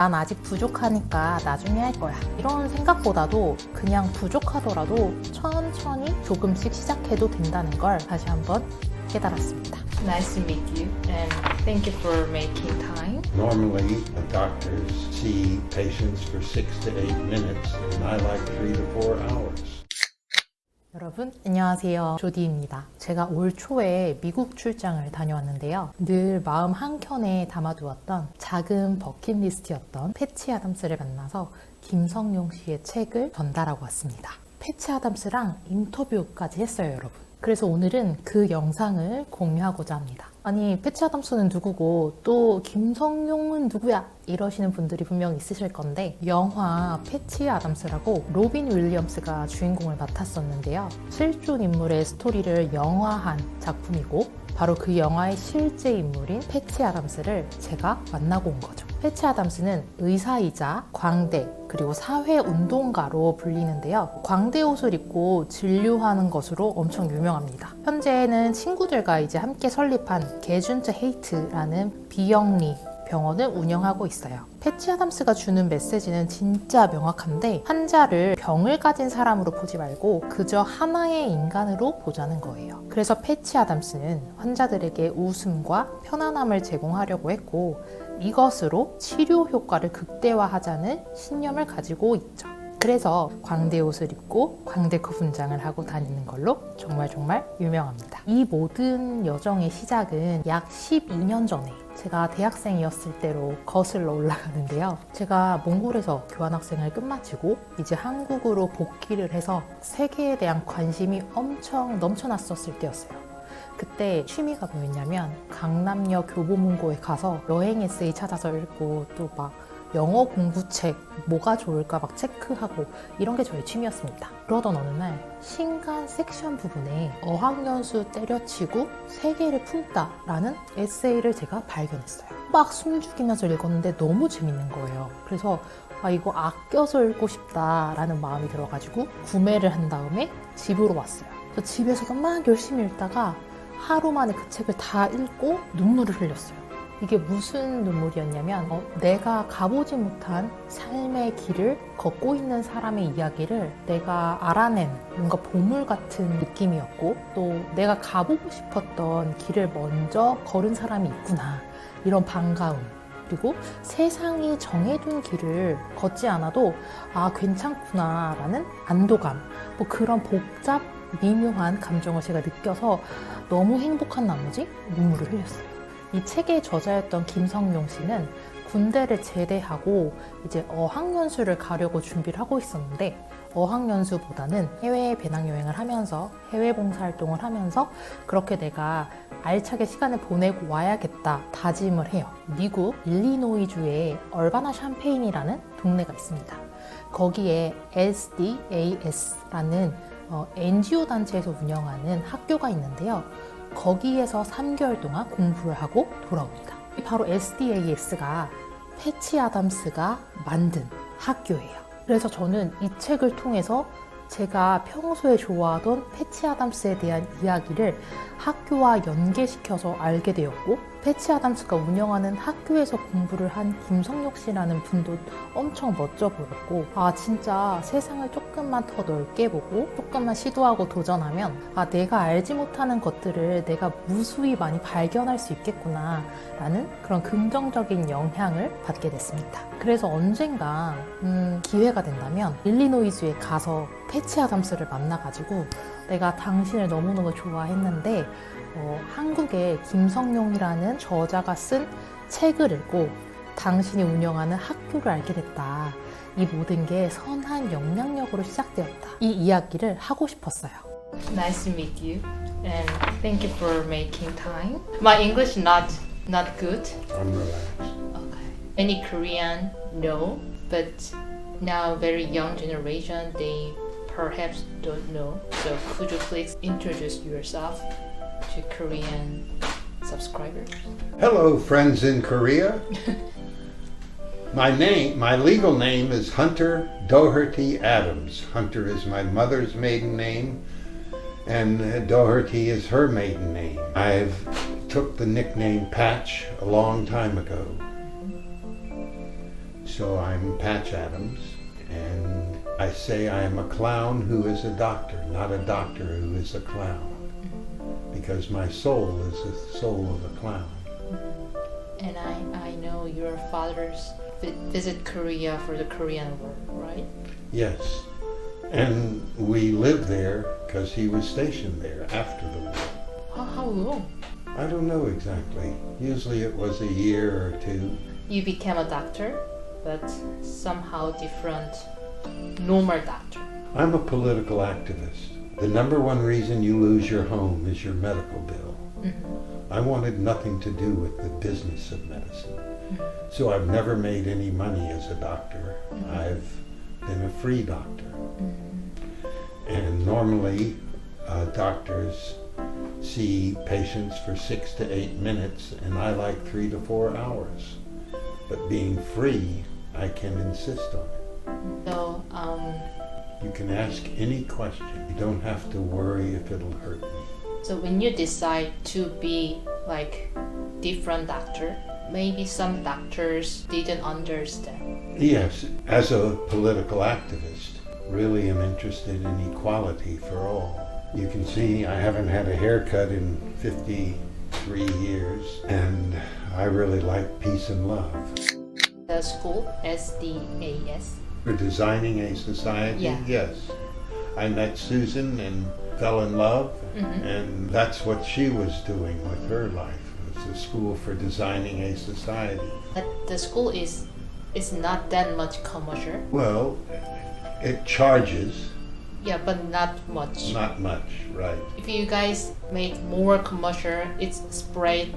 난 아직 부족하니까 나중에 할 거야. 이런 생각보다도 그냥 부족하더라도 천천히 조금씩 시작해도 된다는 걸 다시 한번 깨달았습니다. Nice to meet you and thank you for making time. Normally, doctors see patients for six to eight minutes, and I like three to four hours. 여러분 안녕하세요. 조디입니다. 제가 올 초에 미국 출장을 다녀왔는데요. 늘 마음 한켠에 담아두었던 작은 버킷리스트였던 패치 아담스를 만나서 김성용 씨의 책을 전달하고 왔습니다. 패치 아담스랑 인터뷰까지 했어요 여러분 그래서 오늘은 그 영상을 공유하고자 합니다. 아니 패치 아담스는 누구고 또 김성용은 누구야? 이러시는 분들이 분명 있으실 건데 영화 패치 아담스라고 로빈 윌리엄스가 주인공을 맡았었는데요. 실존 인물의 스토리를 영화한 작품이고 바로 그 영화의 실제 인물인 패치 아담스를 제가 만나고 온 거죠. 패치 아담스는 의사이자 광대 그리고 사회 운동가로 불리는데요. 광대 옷을 입고 진료하는 것으로 엄청 유명합니다. 현재는 친구들과 이제 함께 설립한 게준트 헤이트라는 비영리 병원을 운영하고 있어요. 패치 아담스가 주는 메시지는 진짜 명확한데 환자를 병을 가진 사람으로 보지 말고 그저 하나의 인간으로 보자는 거예요. 그래서 패치 아담스는 환자들에게 웃음과 편안함을 제공하려고 했고 이것으로 치료 효과를 극대화하자는 신념을 가지고 있죠. 그래서 광대 옷을 입고 광대코 분장을 하고 다니는 걸로 정말 정말 유명합니다. 이 모든 여정의 시작은 약 12년 전에 제가 대학생이었을 때로 거슬러 올라가는데요. 제가 몽골에서 교환학생을 끝마치고 이제 한국으로 복귀를 해서 세계에 대한 관심이 엄청 넘쳐났었을 때였어요. 그때 취미가 뭐였냐면 강남역 교보문고에 가서 여행 에세이 찾아서 읽고 또 막 영어 공부책 뭐가 좋을까 막 체크하고 이런 게 저의 취미였습니다. 그러던 어느 날 신간 섹션 부분에 어학연수 때려치고 세계를 품다라는 에세이를 제가 발견했어요. 막 숨죽이면서 읽었는데 너무 재밌는 거예요. 그래서 아 이거 아껴서 읽고 싶다라는 마음이 들어가지고 구매를 한 다음에 집으로 왔어요. 저 집에서도 막 열심히 읽다가 하루 만에 그 책을 다 읽고 눈물을 흘렸어요. 이게 무슨 눈물이었냐면 어, 내가 가보지 못한 삶의 길을 걷고 있는 사람의 이야기를 내가 알아낸 뭔가 보물 같은 느낌이었고 또 내가 가보고 싶었던 길을 먼저 걸은 사람이 있구나. 이런 반가움. 그리고 세상이 정해둔 길을 걷지 않아도 아 괜찮구나 라는 안도감. 뭐 그런 복잡 미묘한 감정을 제가 느껴서 너무 행복한 나머지 눈물을 흘렸어요. 이 책의 저자였던 김성용 씨는 군대를 제대하고 이제 어학연수를 가려고 준비를 하고 있었는데 어학연수보다는 해외 배낭여행을 하면서 해외 봉사활동을 하면서 그렇게 내가 알차게 시간을 보내고 와야겠다 다짐을 해요. 미국 일리노이주에 얼바나 샴페인이라는 동네가 있습니다. 거기에 SDAS라는 어, NGO 단체에서 운영하는 학교가 있는데요. 거기에서 3개월 동안 공부를 하고 돌아옵니다. 바로 SDAS가 패치 아담스가 만든 학교예요. 그래서 저는 이 책을 통해서 제가 평소에 좋아하던 패치 아담스에 대한 이야기를 학교와 연계시켜서 알게 되었고 패치 아담스가 운영하는 학교에서 공부를 한 김성록 씨라는 분도 엄청 멋져 보였고 아 진짜 세상을 조금만 더 넓게 보고 조금만 시도하고 도전하면 아 내가 알지 못하는 것들을 내가 무수히 많이 발견할 수 있겠구나 라는 그런 긍정적인 영향을 받게 됐습니다. 그래서 언젠가 음, 기회가 된다면 일리노이주에 가서 패치 아담스를 만나가지고 내가 당신을 너무너무 좋아했는데 어, 한국의 김성용이라는 저자가 쓴 책을 읽고 당신이 운영하는 학교를 알게 됐다. 이 모든 게 선한 영향력으로 시작되었다. 이 이야기를 하고 싶었어요. Nice to meet you and thank you for making time. My English not not good. I'm relaxed. Okay. Any Korean? No. But now very young generation they perhaps don't know. So could you please introduce yourself to Korean subscribers? Hello, friends in Korea. my name, my legal name is Hunter Doherty Adams. Hunter is my mother's maiden name, and Doherty is her maiden name. I've took the nickname Patch a long time ago. Mm-hmm. So I'm Patch Adams, I say I am a clown who is a doctor, not a doctor who is a clown. Because my soul is the soul of a clown. And I, I know your father's vi- visit Korea for the Korean War, right? Yes. And we lived there because he was stationed there after the war. How, how long? I don't know exactly. Usually it was a year or two. You became a doctor, but somehow different, normal doctor. I'm a political activist. The number one reason you lose your home is your medical bill. Mm-hmm. I wanted nothing to do with the business of medicine. So I've never made any money as a doctor. I've been a free doctor. And normally, uh, doctors see patients for six to eight minutes, and I like three to four hours. But being free, I can insist on it. So, um, You can ask any question. You don't have to worry if it'll hurt me. so when you decide to be like different doctor, maybe some doctors didn't understand. Yes, as a political activist, really am interested in equality for all. You can see I haven't had a haircut in 53 years, and I really like peace and love. The school, SDAS. For designing a society, Yeah. yes. I met Susan and fell in love, mm-hmm. and that's what she was doing with her life. It's a school for designing a society. But the school is is not that much commercial. Well, it charges, Yeah, but not much. not much, right? If you guys make more commercial, it's spread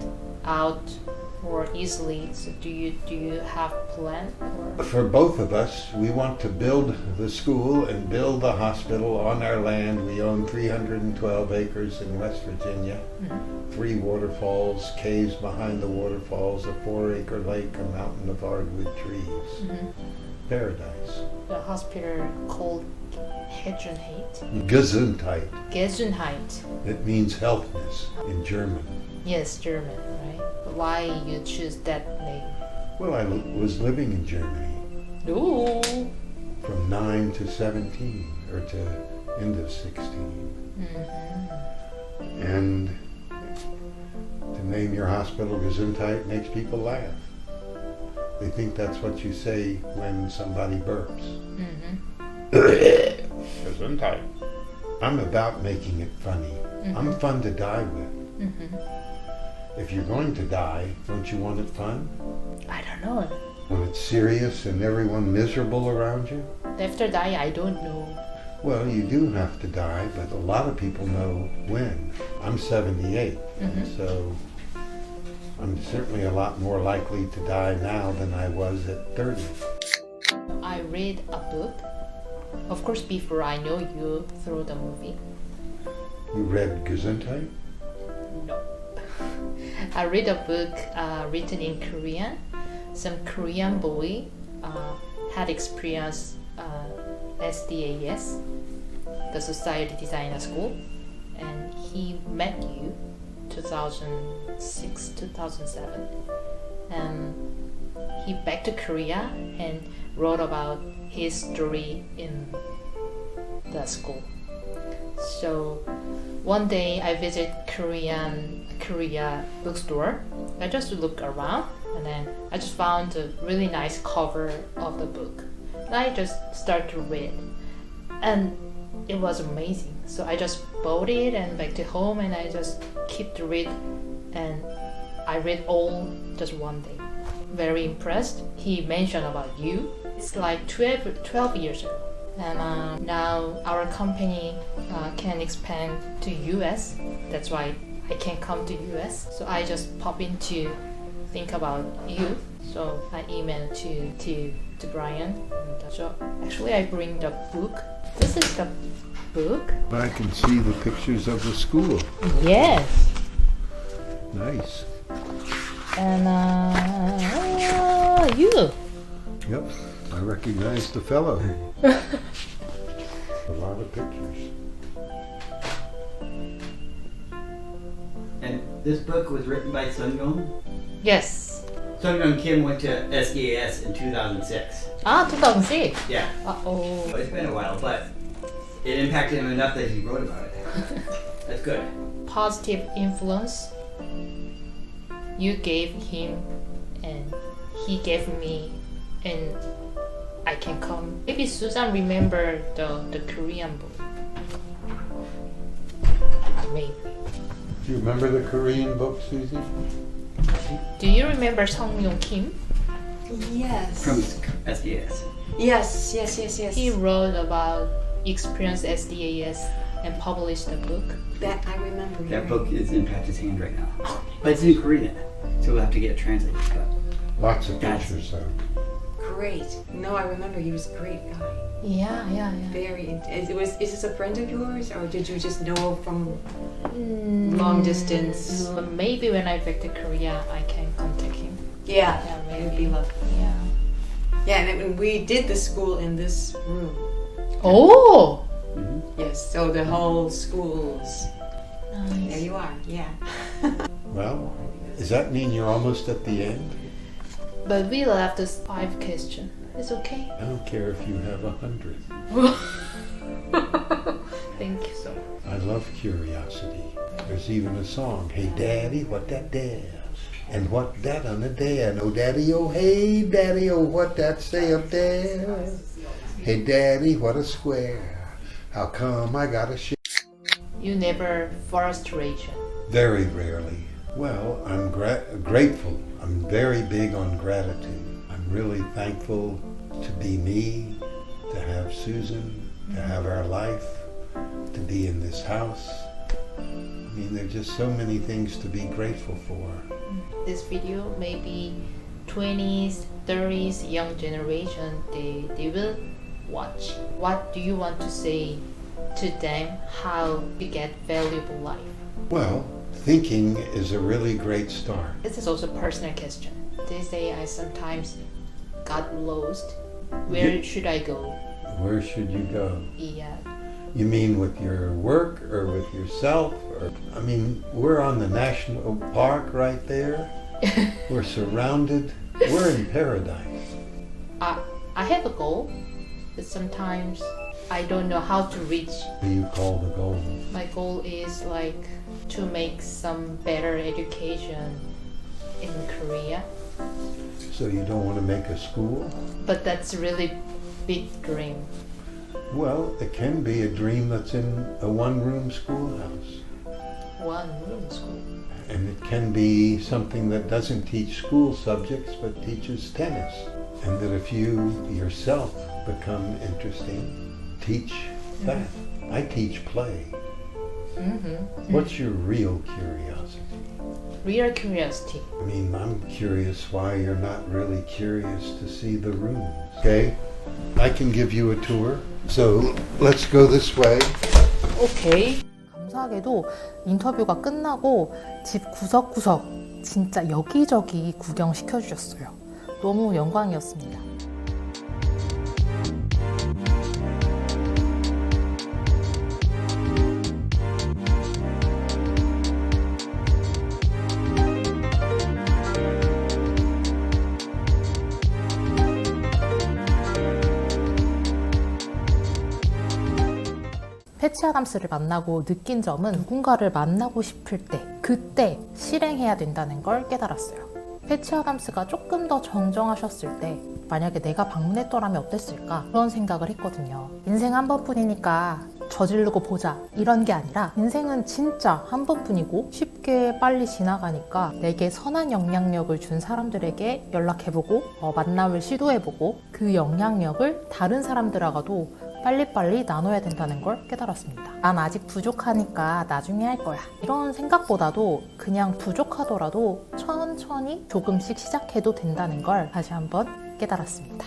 out more easily. So do you do you have plan or? For both of us, we want to build the school and build the hospital on our land. We own 312 acres in West Virginia, mm-hmm. three waterfalls, caves behind the waterfalls, a four acre lake, a mountain of hardwood trees. Mm-hmm. Paradise. The hospital called Gesundheit. Gesundheit. Gesundheit. It means healthness in German. Yes, German, right? Why you choose that name? Well, I was living in Germany No. from 9 to 17, or to end of 16. Mm-hmm. And to name your hospital Gesundheit makes people laugh. They think that's what you say when somebody burps. Mm-hmm. Gesundheit. I'm about making it funny. Mm-hmm. I'm fun to die with. Mm-hmm. If you're going to die, don't you want it fun? I don't know. When it's serious and everyone miserable around you? After die, I don't know. Well, you do have to die, but a lot of people know when. I'm 78, and mm-hmm. so I'm certainly a lot more likely to die now than I was at 30. I read a book. Of course, before I know you through the movie. You read Gesundheit? No. I read a book uh, written in Korean. Some Korean boy uh, had experienced uh, SDAS, the Society Designer School, and he met you 2006 2007 and he back to Korea and wrote about history in the school. So one day I visit Korean Korea bookstore. I just look around and then I just found a really nice cover of the book. And I just start to read. And it was amazing. So I just bought it and back to home and I just keep to read and I read all just one day. Very impressed. He mentioned about you. It's like 12, 12 years ago. And uh, now our company uh, can expand to US. That's why I can't come to US. So I just pop in to think about you. So I emailed to to to Brian. And, so actually I bring the book. This is the book. I can see the pictures of the school. Yes. Nice. And uh, you. Yep, I recognize the fellow. a lot of pictures. And this book was written by Sun Yes. Sun Kim went to SEAS in 2006. Ah, 2006? Yeah. Uh oh. It's been a while, but it impacted him enough that he wrote about it. That's good. Positive influence. You gave him, and he gave me, and I can come. Maybe Susan remember the, the Korean book. Maybe. Do you remember the Korean book, Susie? Do you remember Song Yong Kim? Yes. From SEAS. yes, yes, yes, yes. He wrote about experience SDAS and published a book. that I remember. That hearing. book is in Patrick's hand right now. But it's in Korean, so we'll have to get it translated. But Lots of That's- pictures, though. Great. No, I remember he was a great guy. Yeah, yeah, yeah. Very. It it was. Is this a friend of yours, or did you just know from mm, long distance? But maybe when I back to Korea, I can contact him. Yeah. Yeah, It would be lovely. Yeah. Yeah, and it- we did the school in this room. Oh, mm-hmm. Yes. So the whole school's. There you are. Yeah. Well, does that mean you're almost at the end? But we left us five questions. It's okay. I don't care if you have a hundred. Thank you so much. I love curiosity. There's even a song, Hey Daddy, what that there? And what that on the there? Oh Daddy, oh hey Daddy, oh what that say up there? Hey Daddy, what a square. How come I got a shit? You never frustration. Very rarely. Well, I'm gra- grateful. I'm very big on gratitude. I'm really thankful to be me, to have Susan, to have our life, to be in this house. I mean, there are just so many things to be grateful for. This video maybe 20s, 30s, young generation they they will watch. What do you want to say to them? How to get valuable life? Well, thinking is a really great start. This is also a personal question. They say I sometimes got lost. Where should I go? Where should you go? Yeah. You mean with your work or with yourself? Or I mean, we're on the national park right there. we're surrounded. We're in paradise. I I have a goal, but sometimes I don't know how to reach. What do you call the goal? My goal is like to make some better education in Korea, So you don't want to make a school? but that's a really big dream. Well, it can be a dream that's in a one-room schoolhouse. One room school. And it can be something that doesn't teach school subjects but teaches tennis. And that if you yourself become interesting, teach that. Mm-hmm. I teach play. Mm-hmm. What's your real curiosity? Real curiosity. I mean, I'm curious why you're not really curious to see the rooms. Okay? I can give you a tour. So let's go this way. Okay. 감사하게도 인터뷰가 끝나고 집 구석구석 진짜 여기저기 구경시켜 주셨어요. 너무 영광이었습니다. 패치 아담스를 만나고 느낀 점은 누군가를 만나고 싶을 때, 그때 실행해야 된다는 걸 깨달았어요. 패치 아담스가 조금 더 정정하셨을 때, 만약에 내가 방문했더라면 어땠을까? 그런 생각을 했거든요. 인생 한 번뿐이니까 저지르고 보자. 이런 게 아니라, 인생은 진짜 한 번뿐이고, 쉽게 빨리 지나가니까, 내게 선한 영향력을 준 사람들에게 연락해보고, 어, 만남을 시도해보고, 그 영향력을 다른 사람들하고도 빨리빨리 나눠야 된다는 걸 깨달았습니다. 난 아직 부족하니까 나중에 할 거야. 이런 생각보다도 그냥 부족하더라도 천천히 조금씩 시작해도 된다는 걸 다시 한번 깨달았습니다.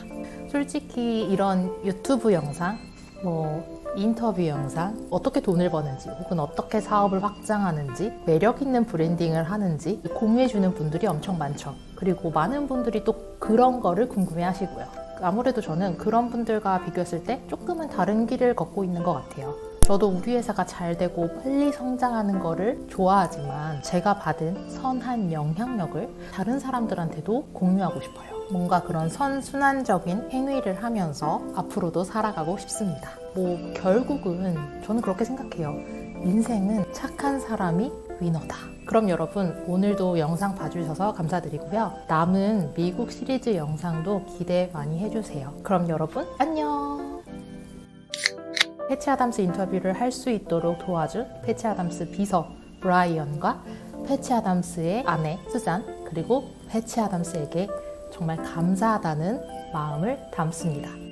솔직히 이런 유튜브 영상, 뭐 인터뷰 영상, 어떻게 돈을 버는지, 혹은 어떻게 사업을 확장하는지, 매력 있는 브랜딩을 하는지 공유해주는 분들이 엄청 많죠. 그리고 많은 분들이 또 그런 거를 궁금해 하시고요. 아무래도 저는 그런 분들과 비교했을 때 조금은 다른 길을 걷고 있는 것 같아요. 저도 우리 회사가 잘 되고 빨리 성장하는 거를 좋아하지만 제가 받은 선한 영향력을 다른 사람들한테도 공유하고 싶어요. 뭔가 그런 선순환적인 행위를 하면서 앞으로도 살아가고 싶습니다. 뭐, 결국은 저는 그렇게 생각해요. 인생은 착한 사람이 위너다. 그럼 여러분, 오늘도 영상 봐주셔서 감사드리고요. 남은 미국 시리즈 영상도 기대 많이 해주세요. 그럼 여러분, 안녕! 패치 아담스 인터뷰를 할 수 있도록 도와준 패치 아담스 비서 브라이언과 패치 아담스의 아내 수잔 그리고 패치 아담스에게 정말 감사하다는 마음을 담습니다.